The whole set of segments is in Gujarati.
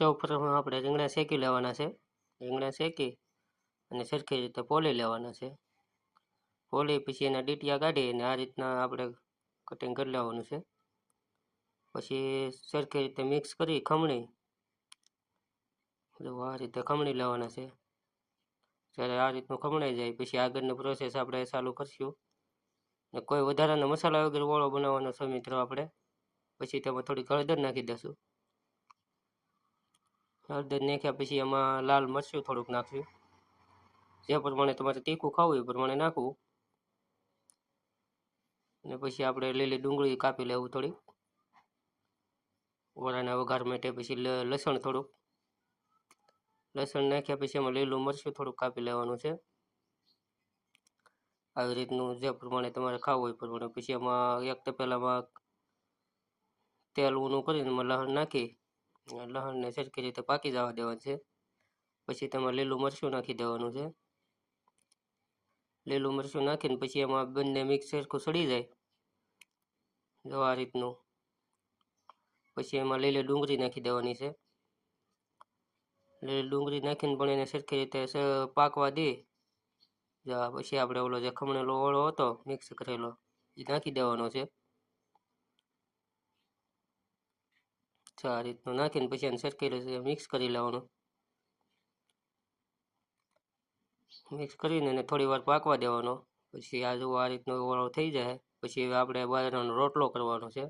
સૌ પ્રથમ આપણે રીંગણા શેકી લેવાના છે. રીંગણા શેકી અને સરખી રીતે પોલી લેવાના છે. પોલી પછી એના ડીટિયા કાઢી અને આ રીતના આપણે કટિંગ કરી લેવાનું છે. પછી સરખી રીતે મિક્સ કરી ખમણી. જો આ રીતે ખમણી લેવાના છે. જ્યારે આ રીતનું ખમણાઈ જાય પછી આગળની પ્રોસેસ આપણે ચાલુ કરશું. ને કોઈ વધારાના મસાલા વગેરે ઓળો બનાવવાનો છે મિત્રો આપણે. પછી તેમાં થોડી હળદર નાખી દઈશું. હળદર નાખ્યા પછી એમાં લાલ મરચું થોડુંક નાખ્યું. જે પ્રમાણે તમારે તીખું ખાવું એ પ્રમાણે નાખવું. અને પછી આપણે લીલી ડુંગળી કાપી લેવું થોડીક. વડાના વઘાર માટે પછી લસણ થોડુંક. લસણ નાખ્યા પછી એમાં લીલું મરચું થોડુંક કાપી લેવાનું છે. આવી રીતનું જે પ્રમાણે તમારે ખાવું હોય પ્રમાણે. પછી એમાં એક તપેલામાં તેલ ઊનું કરીને એમાં લસણ નાખી લસણને સરખી રીતે પાકી જવા દેવાનું છે. પછી તેમાં લીલું મરચું નાખી દેવાનું છે. લીલું મરચું નાખીને પછી એમાં બંને મિક્સ સરખું સડી જાય. જો આ રીતનું. પછી એમાં લીલી ડુંગળી નાખી દેવાની છે. લીલી ડુંગળી નાખીને પણ એને સરખી રીતે પાકવા દે. પછી આપણે ઓલો જે ખમણેલો ઓળો હતો મિક્સ કરેલો, એ નાખી દેવાનો છે. તો આ રીતનું નાખીને પછી એને સરખી રીતે મિક્સ કરી લેવાનું. મિક્સ કરીને એને થોડી વાર પાકવા દેવાનો. પછી આ જો આ રીતનો ઓળો થઈ જાય, પછી આપણે બાજરાનો રોટલો કરવાનો છે.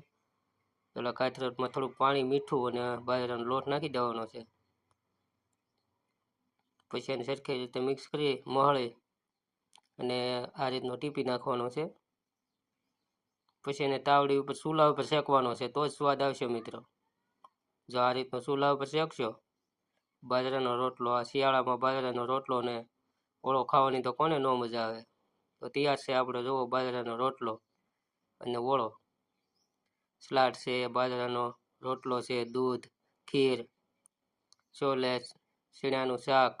પેલા કાથરટમાં થોડુંક પાણી, મીઠું અને બાજરાનો લોટ નાખી દેવાનો છે. પછી એને સરખી રીતે મિક્સ કરી મહળી અને આ રીતનો ટીપી નાખવાનો છે. પછી એને તાવડી ઉપર, ચૂલા ઉપર શેકવાનો છે. તો જ સ્વાદ આવશે, મિત્રો. જો આ રીતનો ચૂલા ઉપર શેકશો બાજરાનો રોટલો, આ શિયાળામાં બાજરાનો રોટલો ને ઓળો ખાવાની તો કોને ન મજા આવે? તો તૈયાર છે આપણે જોવો બાજરાનો રોટલો અને ઓળો. સલાડ છે, બાજરાનો રોટલો છે, દૂધ, ખીર, છોલે શીણાનું શાક